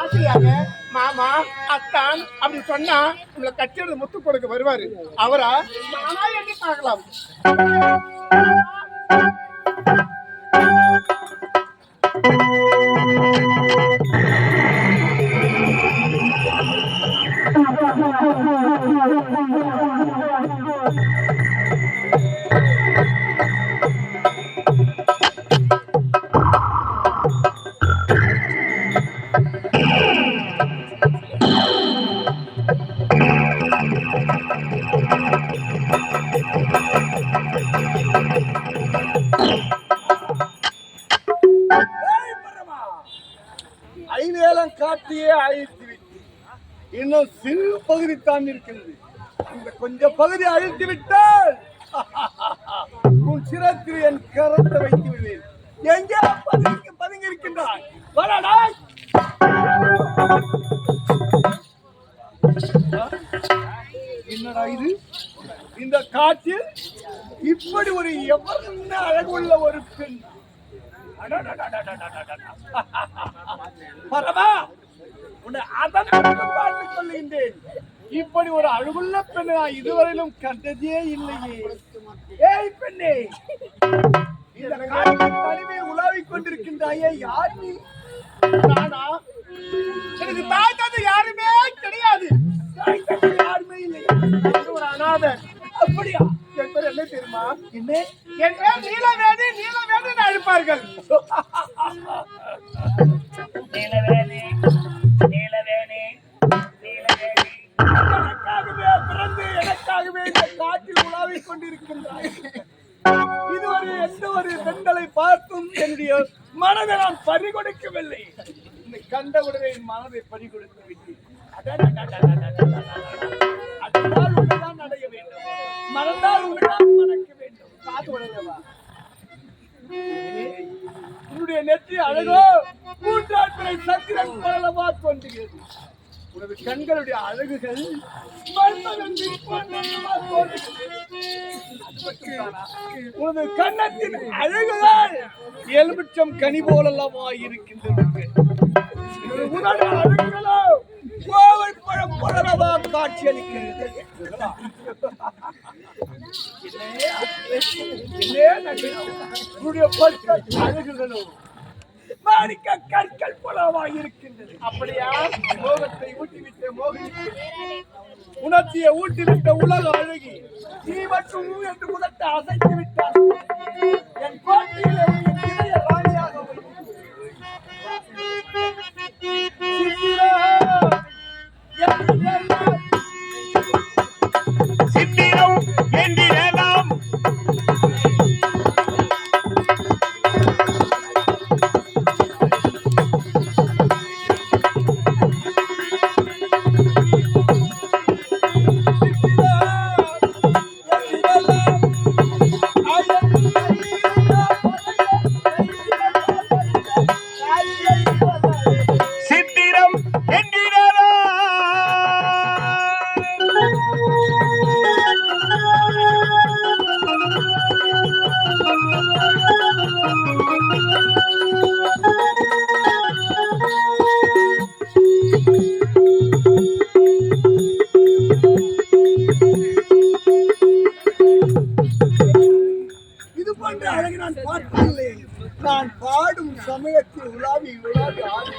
ஆசையாக மாமா அத்தான் அப்படி சொன்னா நம்மள கட்டியது முத்து கொடுக்க வருவாரு. அவரா? மாமா எண்ணி பார்க்கலாம். ஐநேலம் பகுதி தான் இருக்கிறது அந்த கொஞ்ச பகுதி அழித்து விட்டால் உன் சிரத்தில் என் கரத்தை வைத்து விடுவேன். எங்கே பதுங்கி பதுங்கி இருக்கின்றான் வரடா என்னடா இது? இந்த காட்டில் இப்படி ஒரு எவ்வளவு அழகுள்ள ஒரு பெண். பரவா உன்னை அதன் பார்த்து சொல்லுகின்றேன். இப்படி ஒரு அழகுள்ள பெண்ணை நான் இதுவரையிலும் கண்டதே இல்லையே. ஏய் பெண்ணே இந்த காட்டில் தனிமை உலாவிக் கொண்டிருக்கின்றாயே யார் நீ? நானா? எனக்கு தாய் தந்தை யாருமே கிடையாது. தாய் தந்தை யாருமே இல்லை. ஒரு அனாதை. அப்படியா? என் பேர் என்ன தெரியுமா? என்ன? என் பேர் நீலவேணி நீலவேணி அழைப்பார்கள். நீலவேணி. நீலவேணி நீலவேணி. எனக்காகவே பிறந்து எனக்காகவே இந்த காட்டில் உலாவிக் கொண்டிருக்கின்றாய். இதுவரை எந்த ஒரு பெண்களை பார்த்தும் என்னுடைய மனதை நான் பறிகொடுக்கவில்லை. இந்த கண்டவுடனே மனதை பறிகொடுத்து விட்டேன். உன்னுடைய நெற்றி அழகோ மூன்றாட்களை சக்கரம் பரலமா தோன்றுகிறது. உனது கண்களுடைய அழகுகள் தோன்றுகிறது. உனது கன்னத்தின் அழகுகள் எலுமிச்சம் கனி போலல்லவா இருக்கின்றது உடல் அழகுகளோ கோவை பழம் போலவா காட்சியளிக்கிறது இல்லையே உன்னுடைய பற்கள் அழகுகளோ மாணிக்க கற்கள் போலவா இருக்கின்றது. அப்படியா? மோகத்தை ஊட்டிவிட்ட மோகினிக்கு உணர்ச்சியை ஊட்டிவிட்ட உலக அழகி நீ ஊ என்று முதட்ட அசைத்து விட்டார் என் கோட்டையிலே அந்த போன்ற அழகு நான் பார்க்கவில்லை. நான் பாடும் சமயத்தில் உலாவி உலாவி ஆடி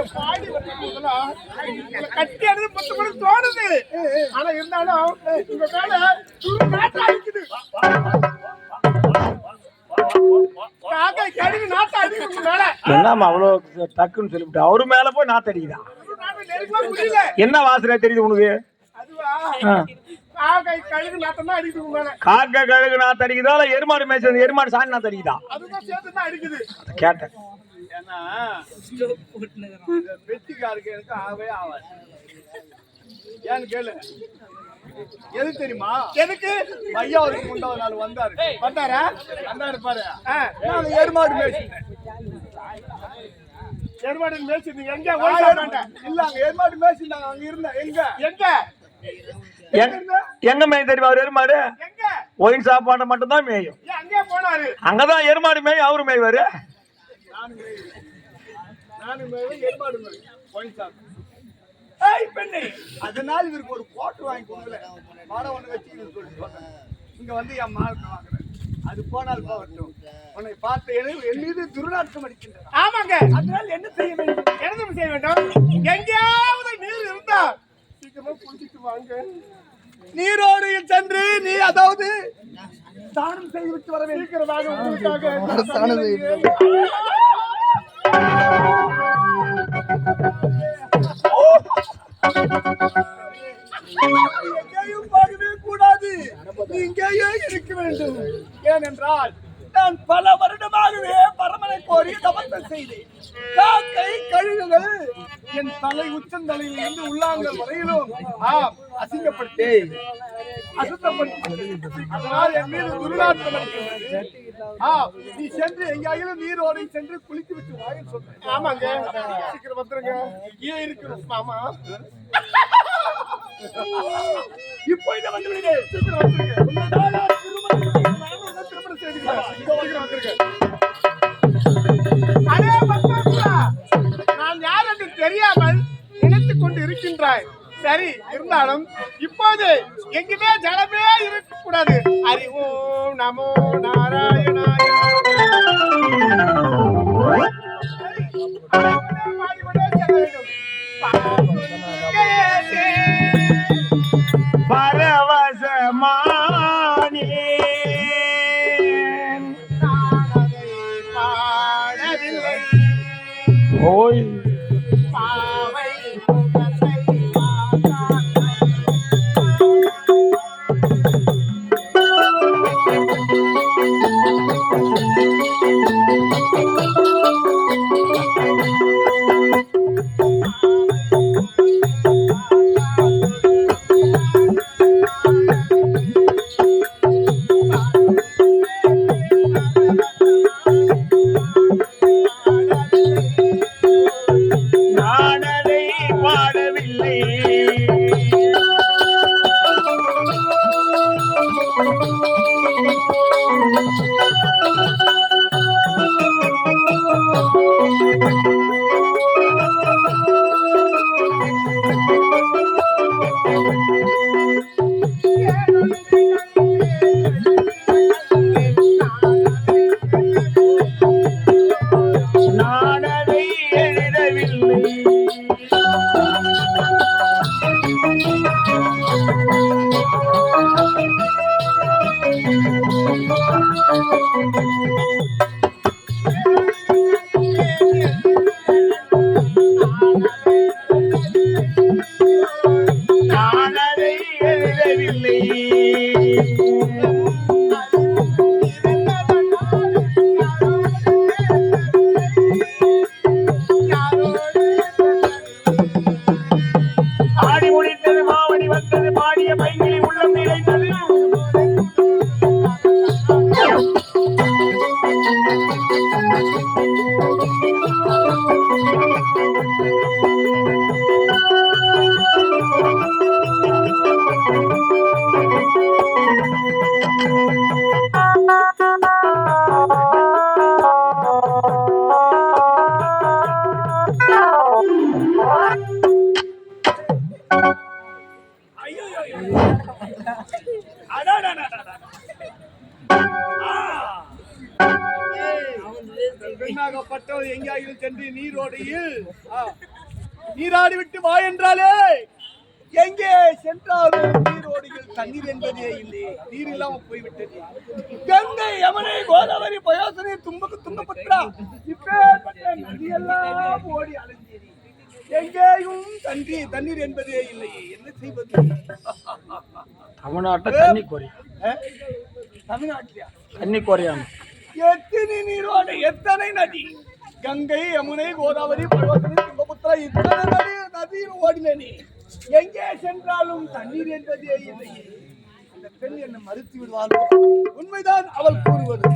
நீங்க பாடி வந்தீங்களா உங்களை கட்டி அடிச்சு பத்து மணி தோணுது ஆனா இருந்தாலும் உங்க மேல துரு நாட்டம் அடிக்குது காக்கை கழுவி நாட்டம் அடிக்குது உங்க மேல என்னம்மா அவ்வளோ டக்குன்னு சொல்லிவிட்டு? அவரு மேல போய் நாத்து அடிக்குதா? துரு நாட்டம் நெருங்கவே முடியல என்ன வாசனை தெரியுது உனக்கு. காக்கை கழுகு நாத்து அடிக்குதா? எருமாடு மேய்ச்சல் எருமாடு சாணி நாத்து அடிக்குதா? கேட்டேன். ஏன்னா இந்த வெட்டிக்காருக்கு எனக்கு ஆகவே ஆகாது. ஏன்னு கேளு. எது தெரியுமா? எதுக்கு? ஐயா ஒரு முண்டாவது நாள் வந்தாரு. வந்தாரா? வந்தாரு பாரு. ஆ, நான் எருமாடு மேய்ச்சிட்டேன். எருமாடு மேய்ச்சிருந்தீங்க எங்க இல்ல அங்க எருமாடு மேய்ச்சிருந்தாங்க அங்க இருந்தேன். எங்க? எங்க? எங்க- எங்க மேய் தெரியுமா? அவர் எருமாடு எங்க? ஒயின் சாப்பாடு மட்டும் தான் மேயும். ஏன் அங்கே போனாரு. அங்கதான் எருமாடு மேய் அவரு மேய்வாரு. மேய்வேன், எருமாடு மேய்வேன். Wine shop. ஏய் பெண்ணே. அதனால இவருக்கு ஒரு கோட்டு வாங்கி கொடுக்கல மாடம் ஒண்ணு வச்சு சொல்லி சொன்னேன் இங்க வந்து என் மாடத்தை வாங்குறேன். அது போனால் போகட்டும். உன்னை பார்த்த எனக்கு என் மீது துர்நாற்றம் அடிக்கின்றன ஆமாங்க. அதனால என்ன செய்ய வேண்டும்? என்ன செய்ய வேண்டும்? எங்கேயாவது நீர் இருந்தா சீக்கிரமா குளிச்சிட்டு வாங்க. நீரோடையில் சென்று நீ அதாவது தானம் செய்துவிட்டு வர வேண்டும். சீக்கிரம் வாங்க உங்களுக்காக எங்கேயும் போகவே கூடாது. இங்கேயே இருக்க வேண்டும். ஏனென்றால் நான் பல வருடமாகவே பரமனை கோரி தவத்தை செய்தேன். காக்கை கழுகுகள் என் தலை உச்சந்தலையில் இருந்து உள்ளாங்கல் வரையிலும் ஆம் அசிங்கப்படுத்தி அசுத்தப்படுத்தி அதனால் என் மீது துர்நாற்றம் அடிக்கிறது ஆம் நீ சென்று எங்கேயாயிலும் நீரோடை சென்று குளித்து விட்டு வாயில் சொல்றேன் ஆமாங்க. சீக்கிரம் வந்துருங்க. ஏன் இருக்கிறோம் மாமா. இப்போ இதை வந்து விடுங்க சீக்கிரம் வந்துருங்க. நான் யார் என்று தெரியாமல் நினைத்துக் கொண்டு இருக்கின்றாய் சரி இருந்தாலும் இப்போது எங்குமே ஜனமே இருக்கக்கூடாது ஹரி ஓம் நமோ நாராயணாய பாடிக்கொண்டே செல்ல வேண்டும். Oi, நான் நீரோடையில். ஆ, நீராடி விட்டு வா என்றாலே எங்கே சென்றாலும் நீரோடியில் தண்ணீர் என்பதே இல்லை. நீர் இல்லாம போய்விட்டது. கங்கை யமுனை கோதாவரி பயோசனை தும்பக்கு துங்கப்பட்டா இப்பேற்பட்ட நதியெல்லாம் ஓடி அலைஞ்சேரி எங்கேயும் தண்ணீர் தண்ணீர் என்பதே இல்லையே என்ன செய்வது? தமிழ்நாட்டை தண்ணி குறையும் ஆ? தமிழ்நாட்டியா தண்ணி குறையாம எத்தனை நீரோடை எத்தனை நதி? கங்கை யமுனை கோதாவரி பர்வதனி துங்கபுத்திரா இத்தனை நதி நதியில் ஓடின நீ. எங்கே சென்றாலும் தண்ணீர் என்பதே இல்லை அந்த பெண் என்னை மறுத்து விடுவாளோ. உண்மைதான் அவள் கூறுவது.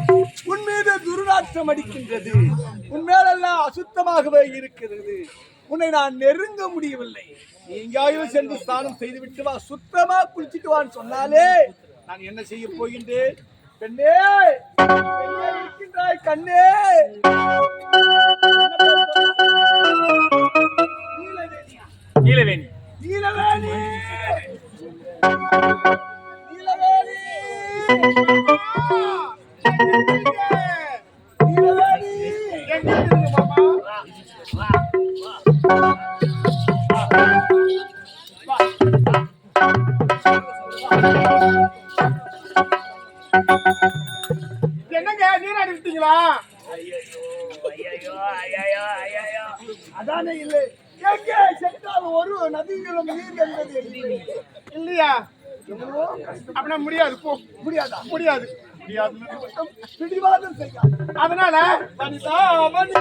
உன் மீது துர்நாற்றம் அடிக்கின்றது. உன் மேலெல்லாம் அசுத்தமாகவே இருக்கிறது. உன்னை நான் நெருங்க முடியவில்லை. நீ எங்கேயாவது சென்று ஸ்நானம் செய்து விட்டு வா. சுத்தமா குளிச்சிட்டு வான்னு சொன்னாலே நான் என்ன செய்ய போகின்றேன்? எங்கே இருக்கின்றாய் கண்ணே. நீலவேணி. நீலவேணி. நீலவேணி. பிடிவாதம் செய்யாது. அதனால வனிதா மணி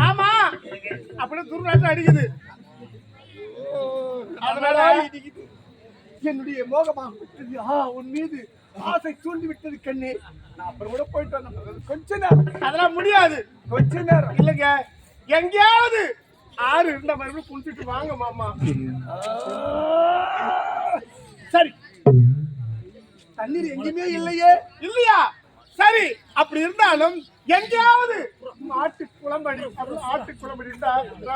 ஆமா. அப்படியே துர்நாற்றம் அடிக்குது. அதனால என்னுடைய மோகமாக விட்டது. ஆ உன் மீது ஆசை தூண்டி விட்டது கண்ணே. நான் அப்புறம் கூட போயிட்டு வந்தேன். கொஞ்ச நேரம். அதெல்லாம் முடியாது. கொஞ்ச நேரம். இல்லைங்க. எங்கேயாவது ஆறு இருந்த மறுபடியும் குளிச்சுட்டு வாங்க மாமா. சரி. தண்ணீர் எங்கேயுமே இல்லையே. இல்லையா? சரி அப்படி இருந்தாலும் எங்கேயாவது அப்படி ஆட்டு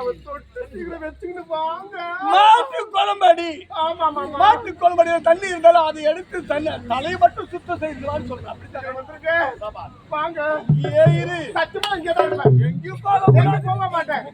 ஒரு தொட்டு சீக்கிரம் வச்சுக்கிட்டு வாங்க. மாட்டு குளம்படி ஆமா ஆமா மாட்டு குளம்படியில தண்ணி இருந்தாலும் அதை எடுத்து தண்ணி தலையை மட்டும் சுத்தம் செய்யலாம்னு சொல்றேன். அப்படித்தானே வந்திருக்கேன். வாங்க. ஏ இரு. சத்தியமா இங்கே தான் இருப்பேன். எங்கேயும் போக எங்கேயும் போக மாட்டேன்.